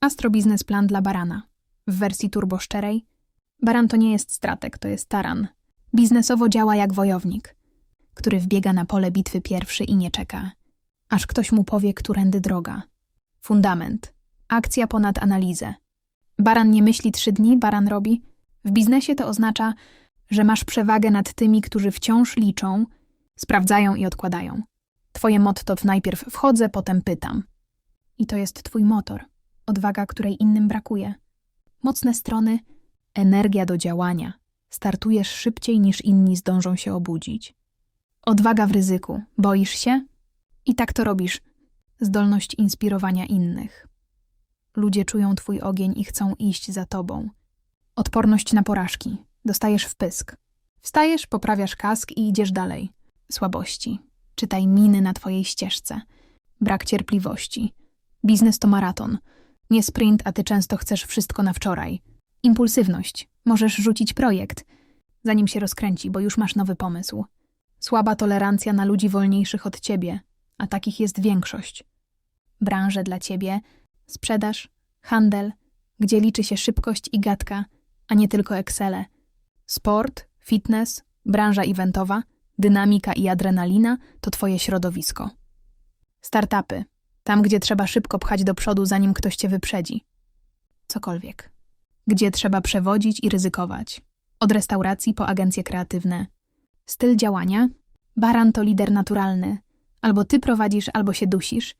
Astro Business Plan dla barana. W wersji turbo szczerej. Baran to nie jest stratek, to jest taran. Biznesowo działa jak wojownik, który wbiega na pole bitwy pierwszy i nie czeka, aż ktoś mu powie, którędy droga. Fundament. Akcja ponad analizę. Baran nie myśli trzy dni, baran robi. W biznesie to oznacza, że masz przewagę nad tymi, którzy wciąż liczą, sprawdzają i odkładają. Twoje motto to najpierw wchodzę, potem pytam. I to jest twój motor, odwaga, której innym brakuje. Mocne strony, energia do działania. Startujesz szybciej niż inni zdążą się obudzić. Odwaga w ryzyku. Boisz się? I tak to robisz. Zdolność inspirowania innych. Ludzie czują twój ogień i chcą iść za tobą. Odporność na porażki. Dostajesz wpysk. Wstajesz, poprawiasz kask i idziesz dalej. Słabości. Czytaj miny na twojej ścieżce. Brak cierpliwości. Biznes to maraton. Nie sprint, a ty często chcesz wszystko na wczoraj. Impulsywność. Możesz rzucić projekt, zanim się rozkręci, bo już masz nowy pomysł. Słaba tolerancja na ludzi wolniejszych od ciebie, a takich jest większość. Branże dla ciebie, sprzedaż, handel, gdzie liczy się szybkość i gadka, a nie tylko Excele. Sport, fitness, branża eventowa, dynamika i adrenalina to twoje środowisko. Startupy, tam gdzie trzeba szybko pchać do przodu, zanim ktoś cię wyprzedzi. Cokolwiek. Gdzie trzeba przewodzić i ryzykować. Od restauracji po agencje kreatywne. Styl działania? Baran to lider naturalny. Albo ty prowadzisz, albo się dusisz.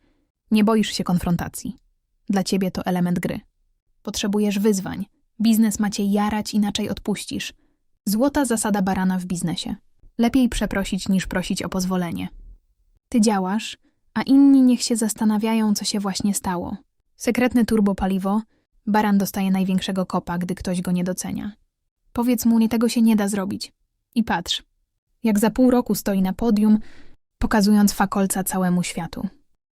Nie boisz się konfrontacji. Dla ciebie to element gry. Potrzebujesz wyzwań. Biznes macie jarać, inaczej odpuścisz. Złota zasada barana w biznesie. Lepiej przeprosić niż prosić o pozwolenie. Ty działasz, a inni niech się zastanawiają, co się właśnie stało. Sekretne turbopaliwo, baran dostaje największego kopa, gdy ktoś go nie docenia. Powiedz mu, nie tego się nie da zrobić. I patrz, jak za pół roku stoi na podium, pokazując fakolca całemu światu.